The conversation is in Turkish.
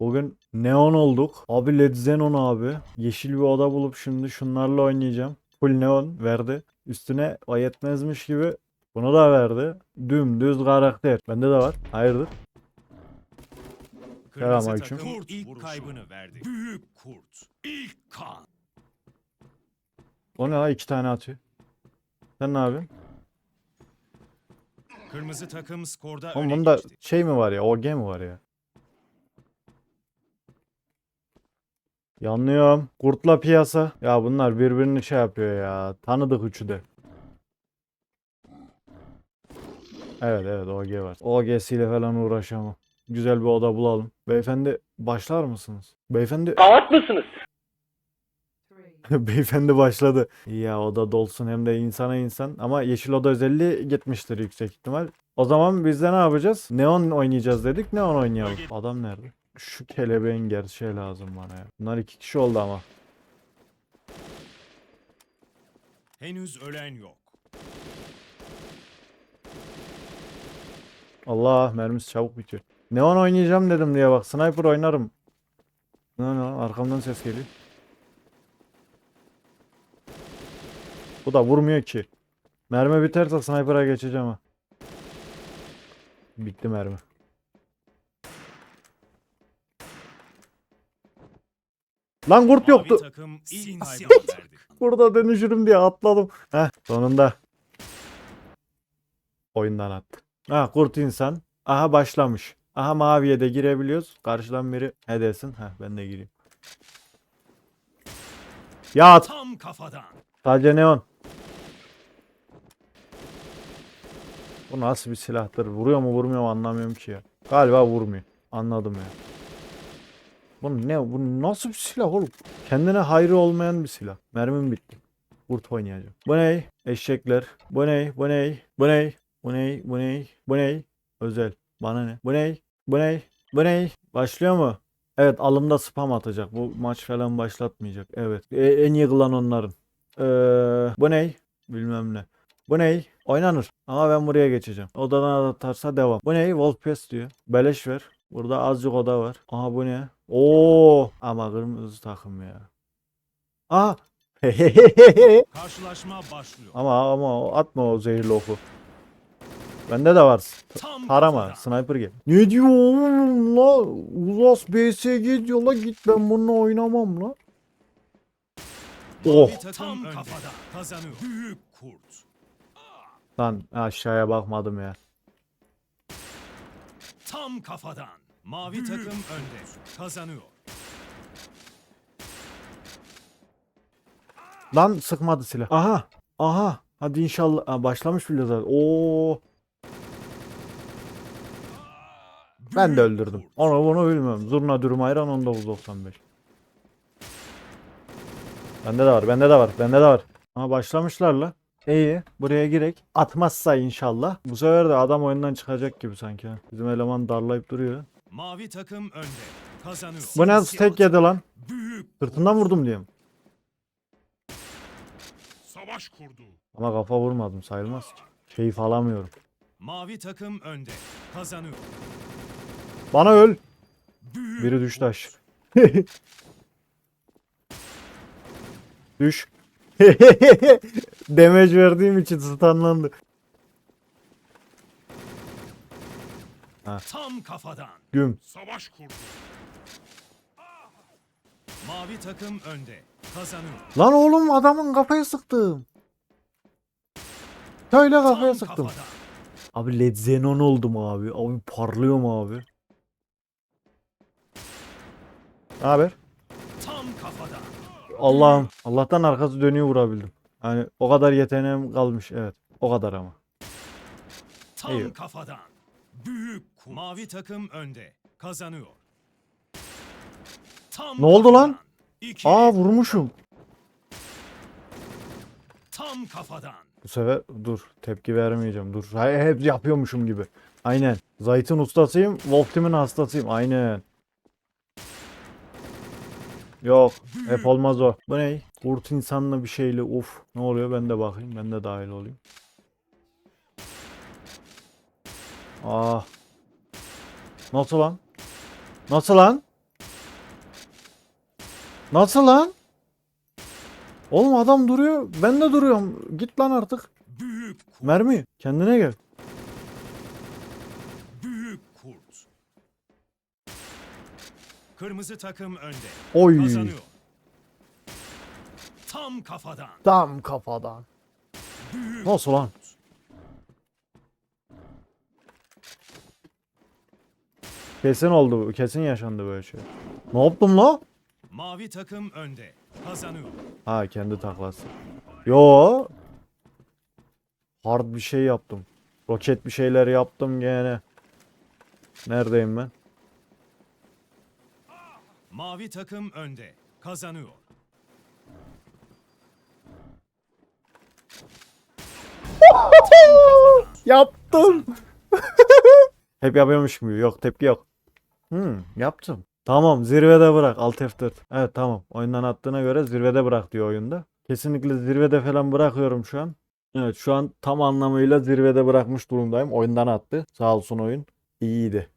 Bugün neon olduk. Abi Led Zenon abi. Yeşil bir oda bulup şimdi şunlarla oynayacağım. Full neon verdi. Üstüne o yetmezmiş gibi bunu da verdi. Dümdüz karakter. Bende de var. Hayırdır? Selamünaleyküm. takım Kurt ilk vuruşu. kaybını verdi. Büyük kurt. İlk kan. O ne la? iki tane atıyor. Sen ne yapıyorsun? Kırmızı takım skorda Oğlum öne bunda geçti. şey mi var ya? OG mi var ya? Yanlıyorum. Kurtla piyasa. Ya bunlar birbirini şey yapıyor ya. Tanıdık üçü de. Evet evet OG var. OG'siyle falan uğraşamam. Güzel bir oda bulalım. Beyefendi başlar mısınız? Beyefendi Ağat mısınız? Beyefendi başladı. Ya oda dolsun hem de insana insan. Ama yeşil oda özelliği gitmiştir yüksek ihtimal. O zaman biz de ne yapacağız? Neon oynayacağız dedik. Neon oynayalım. Adam nerede? Şu kelebeğin gerçeği lazım bana ya. Bunlar iki kişi oldu ama. Henüz ölen yok. Allah mermisi çabuk bitiyor. Neon oynayacağım dedim diye bak. Sniper oynarım. Ne ne arkamdan ses geliyor. Bu da vurmuyor ki. Mermi biterse sniper'a geçeceğim ha. Bitti mermi. Lan kurt yoktu. Takım. Burada dönüşürüm diye atladım. Heh sonunda. Oyundan attı. Ha kurt insan. Aha başlamış. Aha maviye de girebiliyoruz. Karşıdan biri he desin. Heh ben de gireyim. Ya at. Tam kafadan. Sadece neon. Bu nasıl bir silahtır? Vuruyor mu vurmuyor mu anlamıyorum ki ya. Galiba vurmuyor. Anladım ya. Bu ne? Bu nasıl bir silah oğlum? Kendine hayrı olmayan bir silah. Mermim bitti. Kurt oynayacağım. Bu ne? Eşekler. Bu ne? Bu ne? Bu ne? Bu ne? Bu ne? Bu ne? Özel. Bana ne? Bu ne? Bu ne? Bu ne? Başlıyor mu? Evet alımda spam atacak. Bu maç falan başlatmayacak. Evet. E- en iyi klan onların. Ee, bu ne? Bilmem ne. Bu ne? Oynanır. Ama ben buraya geçeceğim. Odadan atarsa devam. Bu ne? Wolf Pass diyor. Beleş ver. Burada azıcık oda var. Aha bu ne? Oo! Ama kırmızı takım ya. Aa! Karşılaşma başlıyor. ama ama atma o zehirli oku. Bende de var. Tam Tarama. Sniper gel. Ne diyor oğlum la? Uzas BSG diyor la git ben bununla oynamam la. Oh. Tam önde. kafadan. Kazanıyor. Büyük kurt. Lan aşağıya bakmadım ya. Tam kafadan. Mavi takım önde. Kazanıyor. Lan sıkmadı silah. Aha. Aha. Hadi inşallah. Ha, başlamış bile zaten. Oo. Ben de öldürdüm. Onu bunu bilmiyorum. Zurna dürüm ayran 1995. Bende de var. Bende de var. Bende de var. Ama başlamışlar la. İyi. Buraya girek. Atmazsa inşallah. Bu sefer de adam oyundan çıkacak gibi sanki. Bizim eleman darlayıp duruyor. Mavi takım önde. Kazanıyor. Bu ne tek yedi lan? Büyük Sırtından vurdum diyeyim. savaş kurdu. Ama kafa vurmadım sayılmaz ki. Keyif alamıyorum. Mavi takım önde. Kazanıyor. Bana öl. Büyük Biri düştü aşağı. Düş. Damage verdiğim için stunlandı. tam kafadan. Güm. Savaş kurdu. Mavi takım önde. Kazanıyor. Lan oğlum adamın kafaya sıktım. Şöyle kafaya Tam sıktım. kafadan. Abi Led Zenon oldum abi. Abi parlıyor mu abi? Ne haber? Tam kafadan. Allah'ım. Allah'tan arkası dönüyor vurabildim. Yani o kadar yeteneğim kalmış evet. O kadar ama. Tam İyi. kafadan. Büyük. Mavi takım önde. Kazanıyor. Tam Ne oldu lan? İki. Aa vurmuşum. Tam kafadan. Bu sefer dur tepki vermeyeceğim dur. Hep yapıyormuşum gibi. Aynen. Zayt'ın ustasıyım. Wolf Team'in hastasıyım. Aynen. Yok. Hep olmaz o. Bu ne? Kurt insanla bir şeyle uf. Ne oluyor ben de bakayım. Ben de dahil olayım. Ah. Nasıl lan? Nasıl lan? Nasıl lan? Oğlum adam duruyor. Ben de duruyorum. Git lan artık. Mermi. Kendine gel. Büyük kurt. Kırmızı takım önde. Oy. Kazanıyor. Tam kafadan. Tam kafadan. Büyük Nasıl lan? Kesin oldu. bu, Kesin yaşandı böyle şey. Ne yaptım la? Mavi takım önde. Kazanıyor. Ha kendi taklası. Yo. Hard bir şey yaptım. Roket bir şeyler yaptım gene. Neredeyim ben? Mavi takım önde. Kazanıyor. Yaptım. Hep yapıyormuş gibi. Yok tepki yok. Hmm, yaptım. Tamam zirvede bırak. Alt F4. Evet tamam. Oyundan attığına göre zirvede bırak diyor oyunda. Kesinlikle zirvede falan bırakıyorum şu an. Evet şu an tam anlamıyla zirvede bırakmış durumdayım. Oyundan attı. Sağ olsun oyun. İyiydi.